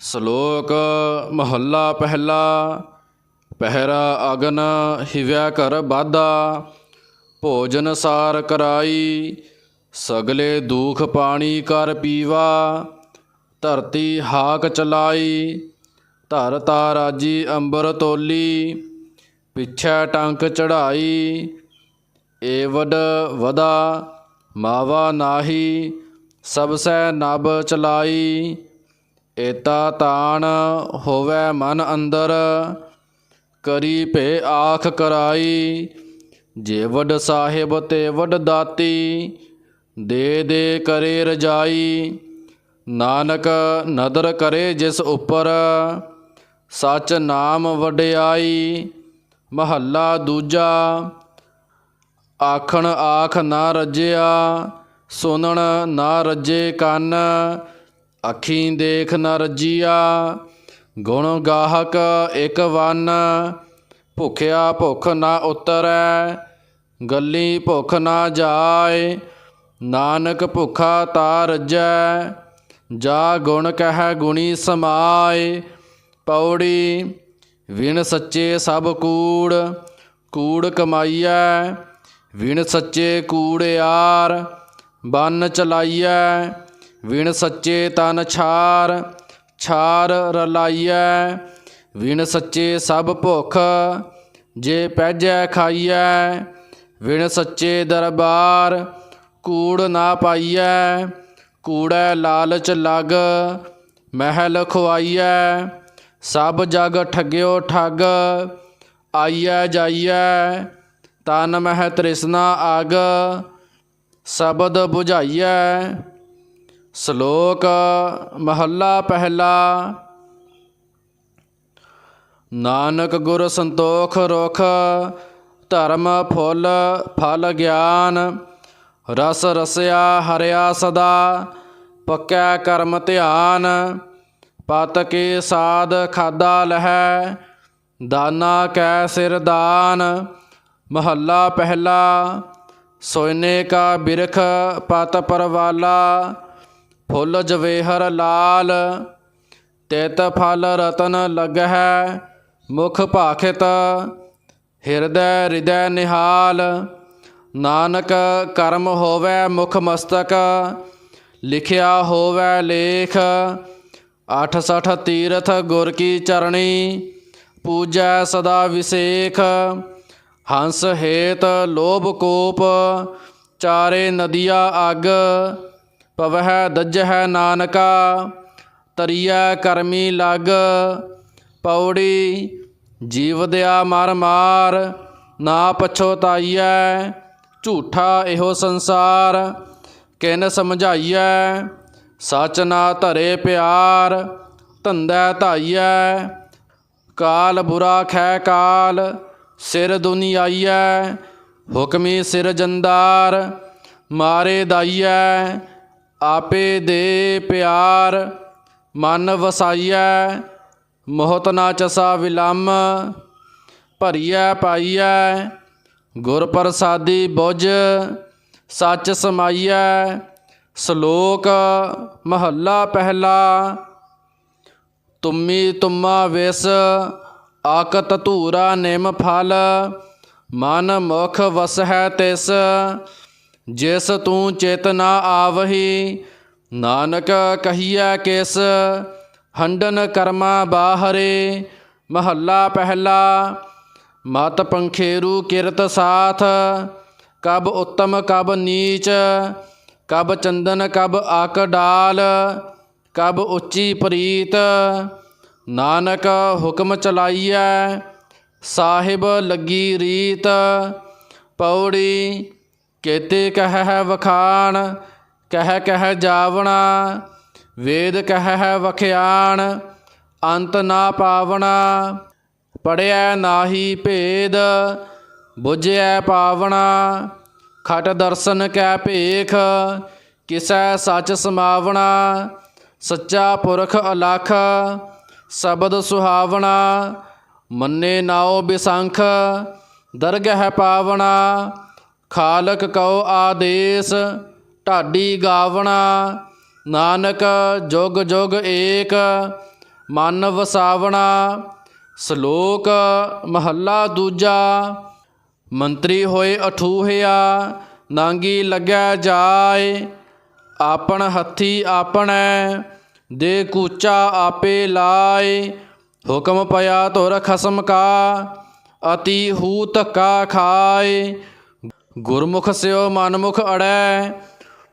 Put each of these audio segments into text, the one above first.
ਸ਼ਲੋਕ ਮਹੱਲਾ ਪਹਿਲਾ, ਪਹਿਰਾ ਅਗਨ ਹਿਵਿਆ ਕਰ ਬਾਧਾ ਭੋਜਨ ਸਾਰ ਕਰਾਈ, ਸਗਲੇ ਦੁਖ ਪਾਣੀ ਕਰ ਪੀਵਾ, ਧਰਤੀ ਹਾਕ ਚਲਾਈ, ਧਰ ਤਾ ਰਾਜੀ ਅੰਬਰ ਤੋਲੀ, ਪਿਛੈ ਟੰਕ ਚੜਾਈ ਏਵਡ ਵਡ ਵਦਾ ਮਾਵਾ ਨਾਹੀ ਸਭ ਸੈ ਨਭ ਚਲਾਈ। ਏਤਾ ਤਾਣ ਹੋਵੇ ਮਨ ਅੰਦਰ, ਕਰੀ ਭੇ ਆਖ ਕਰਾਈ। ਜੇ ਵਡ ਸਾਹਿਬ ਤੇ ਵਡ ਦਾਤੀ, ਦੇ ਦੇ ਕਰੇ ਰਜਾਈ। ਨਾਨਕ ਨਦਰ ਕਰੇ ਜਿਸ ਉੱਪਰ, ਸਚ ਨਾਮ ਵਡਿਆਈ। ਮਹੱਲਾ ਦੂਜਾ, ਆਖਣ ਆਖ ਨਾ ਰੱਜਿਆ, ਸੁਣਨ ਨਾ ਰੱਜੇ ਕੰਨ। ਅੱਖੀਂ ਦੇਖ ਨਾ ਰੱਜੀਆ, ਗੁਣ ਗਾਹਕ ਇਕ ਵਨ। ਭੁਖਿਆ ਭੁਖ ਨਾ ਉਤਰੈ, ਗੱਲੀ ਭੁਖ ਨਾ ਜਾਏ। ਨਾਨਕ ਭੁਖਾ ਤਾ ਰੱਜੈ, ਜਾ ਗੁਣ ਕਹਿ ਗੁਣੀ ਸਮਾਏ। ਪੌੜੀ ਵਿਣ ਸੱਚੇ ਸਭ ਕੂੜ ਕੂੜ ਕਮਾਈਐ, ਵਿਣ ਸੱਚੇ ਕੂੜ ਕੂੜਿਆਰ ਬੰਨ ਚਲਾਈਐ ਵਿਣ ਸੱਚੇ ਤਨ ਛਾਰ ਛਾਰ ਰਲਾਈਐ। ਵਿਣ ਸੱਚੇ ਸਭ ਭੁਖ, ਜੇ ਪੈਜੈ ਖਾਈਐ। ਵਿਣ ਸੱਚੇ ਦਰਬਾਰ, ਕੂੜ ਨਾ ਪਾਈਐ। ਕੂੜੈ ਲਾਲਚ ਲਗ, ਮਹਿਲ ਖੁਆਈਐ। ਸਭ ਜਗ ਠੱਗਿਓ ਠੱਗ, ਆਈਐ ਜਾਈਐ। ਤਨ ਮਹਿ ਤ੍ਰਿਸ਼ਨਾ ਆਗ, ਸ਼ਬਦ 부ਝਾਈਐ ਸ਼ਲੋਕ ਮਹੱਲਾ ਪਹਿਲਾ। ਨਾਨਕ ਗੁਰ ਸੰਤੋਖ ਰੁਖ, ਧਰਮ ਫੁੱਲ, ਫਲ ਗਿਆਨ, ਰਸ ਰਸਿਆ ਹਰਿਆ ਸਦਾ, ਪੱਕਾ ਕਰਮ ਧਿਆਨ, ਪਤ ਕੇ ਸਾਧ ਖਾਦਾ ਲਹੈ, ਦਾਨਾ ਕੈ ਸਿਰ ਦਾਨ। ਮਹੱਲਾ ਪਹਿਲਾ, ਸੋਇਨੇ ਕਾ ਬਿਰਖ ਪਤ ਪਰਵਾਲਾ ਫੁੱਲ ਜਵੇਹਰ ਲਾਲ, ਤਿਤ ਫਲ ਰਤਨ ਲਗਹਿ, ਮੁਖ ਭਾਖਿਤ ਹਿਰਦੈ ਹਿਰਦੈ ਨਿਹਾਲ। ਨਾਨਕ ਕਰਮ ਹੋਵੇ ਮੁਖ ਮਸਤਕ, ਲਿਖਿਆ ਹੋਵੇ ਲੇਖ। 86 ਤੀਰਥ ਗੁਰ ਕੀ ਚਰਣੀ, ਪੂਜੈ ਸਦਾ ਵਿਸੇਖ। ਹੰਸ ਹੇਤ ਲੋਭ ਕੋਪ, ਚਾਰੇ ਨਦੀਆਂ ਅਗ ਪਵਹਿ ਦੱਜਹਿ ਨਾਨਕਾ ਤਰੀਆ ਕਰਮੀ ਲਗ ਪੌੜੀ ਜੀਵ ਦਿਆ ਮਰ ਮਾਰ, ਨਾ ਪਛੋਤਾਈਐ ਝੂਠਾ ਇਹੋ ਸੰਸਾਰ, ਕਿਨ ਸਮਝਾਈਐ, ਸਚ ਨਾ ਧਰੇ ਪਿਆਰ, ਧੰਦਾ ਧਾਈਐ, ਕਾਲ ਬੁਰਾ ਖੈ ਕਾਲ, ਸਿਰ ਦੁਨੀਆਈਐ, ਹੁਕਮੀ ਸਿਰ ਜੰਦਾਰ, ਮਾਰੇ ਦਾਈਐ ਆਪੇ ਦੇ ਪਿਆਰ ਮਨ ਵਸਾਈਐ, ਮੋਹਤ ਨਾ ਚਸਾ ਵਿਲੰਮ, ਭਰੀਐ ਪਾਈਐ, ਗੁਰ ਪ੍ਰਸਾਦੀ ਬੁਝ ਸੱਚ ਸਮਾਈਐ, ਸ਼ਲੋਕ ਮਹੱਲਾ ਪਹਿਲਾ। ਤੁਮੀ ਤੁਮਾ ਵਿਸ, ਆਕਤ ਧੂਰਾ ਨਿਮ ਫਲ, ਮਨ ਮੁਖ ਵਸਹਿ ਤਿਸ ਜਿਸ ਤੂੰ ਚੇਤਨਾ ਆਵਹੀ, ਨਾਨਕ ਕਹੀਐ ਕਿਸ, ਹੰਡਨ ਕਰਮਾ ਬਾਹਰੇ, ਮਹੱਲਾ ਪਹਿਲਾ, ਮਤ ਪੰਖੇਰੂ ਕਿਰਤ ਸਾਥ, ਕਬ ਉੱਤਮ ਕਬ ਨੀਚ, ਕਬ ਚੰਦਨ ਕਬ ਆਕ ਡਾਲ, ਕਬ ਉੱਚੀ ਪ੍ਰੀਤ, ਨਾਨਕ ਹੁਕਮ ਚਲਾਈਐ, ਸਾਹਿਬ ਲੱਗੀ ਰੀਤ, ਪੌੜੀ ਕੇਤੇ ਕਹਿ ਵਖਾਣ, ਕਹਿ ਕਹਿ ਜਾਵਣਾ, ਵੇਦ ਕਹਿ ਵਖਿਆਣ, ਅੰਤ ਨਾ ਪਾਵਣਾ ਪੜਿਆ ਨਾਹੀ ਭੇਦ ਬੁਝਿਆ ਪਾਵਣਾ, ਖਟ ਦਰਸ਼ਨ ਕੈ ਭੇਖ, ਕਿਸੈ ਸੱਚ ਸਮਾਵਣਾ, ਸੱਚਾ ਪੁਰਖ ਅਲਖ, ਸ਼ਬਦ ਸੁਹਾਵਣਾ, ਮੰਨੇ ਨਾਉ ਬਿਸੰਖ, ਦਰਗਹਿ ਪਾਵਣਾ ਖਾਲਕ ਕਉ ਆਦੇਸ, ਢਾਡੀ ਗਾਵਣਾ, ਨਾਨਕ ਜੁਗ ਜੁਗ ਏਕ, ਮਨ ਵਸਾਵਣਾ, ਸ਼ਲੋਕ ਮਹੱਲਾ ਦੂਜਾ, ਮੰਤਰੀ ਹੋਏ ਅਠੂਹਿਆ, ਨਾਂਗੀ ਲੱਗਿਆ ਜਾਏ, ਆਪਣ ਹੱਥੀ ਆਪਣੈ, ਦੇ ਕੂਚਾ ਆਪੇ ਲਾਏ, ਹੁਕਮ ਪਿਆ ਤੁਰ ਖਸਮ ਕਾ, ਅਤੀ ਹੂ ਧੱਕਾ ਖਾਏ ਗੁਰਮੁਖ ਸਿਓ ਮਨਮੁਖ ਅੜੈ,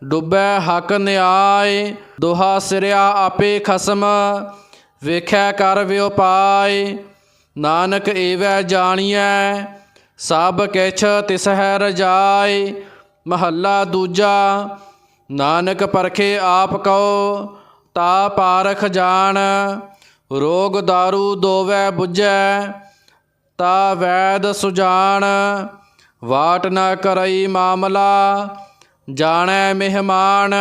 ਡੁੱਬੈ ਹਕ ਨਿਆਇ ਦੋਹਾ ਸਿਰਿਆ ਆਪੇ ਖਸਮ, ਵੇਖੈ ਕਰ ਵਿਉਪਾਇ ਨਾਨਕ ਏਵੈ ਜਾਣੀਐ, ਸਭ ਕਿਛ ਤਿਸ ਹੈ ਰਜਾਇ ਮਹੱਲਾ ਦੂਜਾ, ਨਾਨਕ ਪਰਖੇ ਆਪ ਕਉ, ਤਾ ਪਾਰਖ ਜਾਣ। ਰੋਗ दारू ਦੋਵੈ 부ਜੈ ਤਾ ਵੈਦ ਸੁਜਾਨ ਵਾਟ ਨਾ ਕਰਈ ਮਾਮਲਾ, ਜਾਣੈ ਮਹਿਮਾਨ,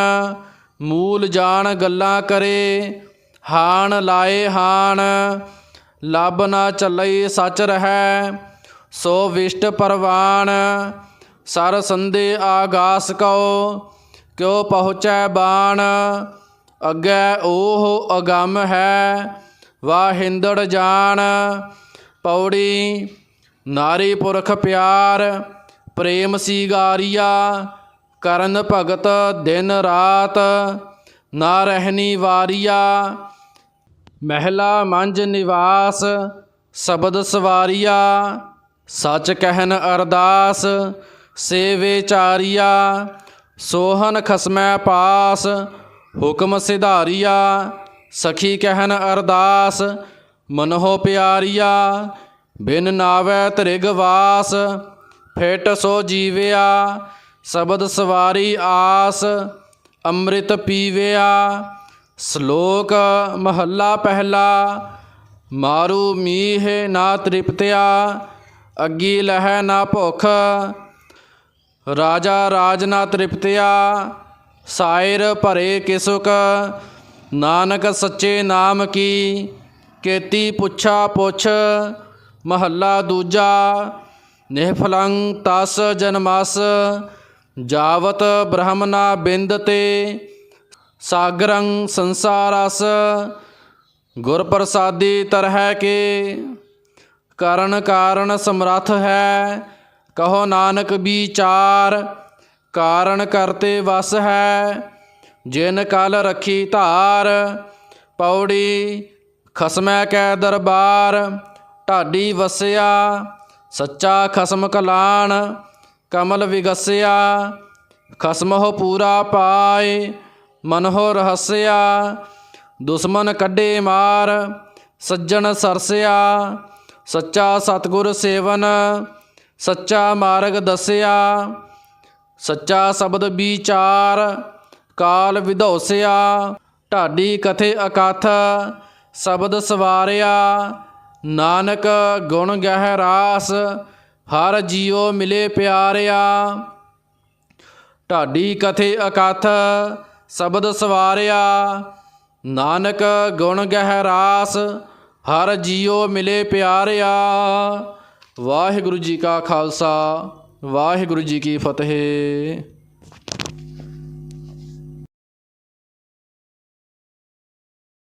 ਮੂਲ ਜਾਣ ਗੱਲਾਂ ਕਰੇ, ਹਾਣ ਲਾਏ ਹਾਣ ਲੱਭ ਨਾ ਚੱਲਈ ਸੱਚ ਰਹੈ, ਸੋ ਵਿਸ਼ਟ ਪਰਵਾਨ, ਸਰ ਸੰਦੇ ਆਗਾਸ ਕਉ, ਕਿਉ ਪਹੁੰਚੈ ਬਾਣ, ਅੱਗੇ ਉਹ ਅਗੰਮ ਹੈ ਵਾ ਹਿੰਦੜ ਜਾਣ, ਪੌੜੀ ਨਾਰੀ ਪੁਰਖ ਪਿਆਰ, ਪ੍ਰੇਮ ਸੀਗਾਰੀਆ, ਕਰਨ ਭਗਤ ਦਿਨ ਰਾਤ, ਨਾ ਰਹਿਣੀ ਵਾਰੀਆ। ਮਹਿਲਾ ਮੰਜ ਨਿਵਾਸ, ਸ਼ਬਦ ਸਵਾਰੀਆ। ਸੱਚ ਕਹਿਨ ਅਰਦਾਸ, ਸੇਵੇ ਚਾਰੀਆ। ਸੋਹਨ ਖਸਮੈ ਪਾਸ, ਹੁਕਮ ਸਿਧਾਰੀਆ। ਸਖੀ ਕਹਿਨ ਅਰਦਾਸ, ਮਨਹੁ ਪਿਆਰੀਆ। ਬਿਨ ਨਾਵੈ ਤ੍ਰਿਗ ਵਾਸ, ਫੇਟ ਸੋ ਜੀਵਿਆ, ਸ਼ਬਦ ਸਵਾਰੀ ਆਸ, ਅੰਮ੍ਰਿਤ ਪੀਵਿਆ। ਸ਼ਲੋਕ ਮਹੱਲਾ ਪਹਿਲਾ, ਮਾਰੂ ਮੀਹ ਨਾ ਤ੍ਰਿਪਤਿਆ, ਅੱਗੀ ਲਹਿ ਨਾ ਭੁਖ, ਰਾਜਾ ਰਾਜ ਨਾ ਤ੍ਰਿਪਤਿਆ, ਸਾਇਰ ਭਰੇ ਕਿਸੁਕ, ਨਾਨਕ ਸੱਚੇ ਨਾਮ ਕੀ, ਕੇਤੀ ਪੁੱਛਾ ਪੁੱਛ ਮਹੱਲਾ ਦੂਜਾ, ਨਿਹਫਲੰ ਤਸ ਜਨਮਸ, ਜਾਵਤ ਬ੍ਰਹਮਨਾ ਬਿੰਦ ਤੇ, ਸਾਗਰੰ ਸੰਸਾਰਸ ਗੁਰ ਪ੍ਰਸਾਦੀ ਤਰਹਿ ਕੇ, ਕਰਨ ਕਾਰਨ ਸਮਰੱਥ ਹੈ, ਕਹੋ ਨਾਨਕ ਵਿਚਾਰ, ਕਾਰਨ ਕਰਤੇ ਵਸ ਹੈ, ਜਿਨ ਕਲ ਰੱਖੀ ਧਾਰ, ਪੌੜੀ ਖਸਮੈ ਕੈ ਦਰਬਾਰ ਢਾਡੀ ਵਸਿਆ, ਸੱਚਾ ਖਸਮ ਕਲਾਣ, ਕਮਲ ਵਿਗਸਿਆ ਖਸਮਹੁ ਪੂਰਾ ਪਾਏ, ਮਨ ਹੋ ਰਹਸਿਆ, ਦੁਸ਼ਮਨ ਕੱਢੇ ਮਾਰ, ਸੱਜਣ ਸਰਸਿਆ, ਸੱਚਾ ਸਤਗੁਰ ਸੇਵਨ, ਸੱਚਾ ਮਾਰਗ ਦਸਿਆ, ਸੱਚਾ ਸ਼ਬਦ ਵਿਚਾਰ, ਕਾਲ ਵਿਧੋਸਿਆ, ਢਾਡੀ ਕਥੇ ਅਕਥ, ਸ਼ਬਦ ਸਵਾਰਿਆ ਨਾਨਕ ਗੁਣ ਗਹਿ ਰਾਸ, ਹਰ ਜੀਉ ਮਿਲੇ ਪਿਆਰਿਆ। ਢਾਡੀ ਕਥੇ ਅਕਥ, ਸ਼ਬਦ ਸਵਾਰਿਆ। ਨਾਨਕ ਗੁਣ ਗਹਿ ਰਾਸ, ਹਰ ਜੀਉ ਮਿਲੇ ਪਿਆਰਿਆ। ਵਾਹਿਗੁਰੂ ਜੀ ਕਾ ਖਾਲਸਾ, ਵਾਹਿਗੁਰੂ ਜੀ ਕੀ ਫਤਿਹ।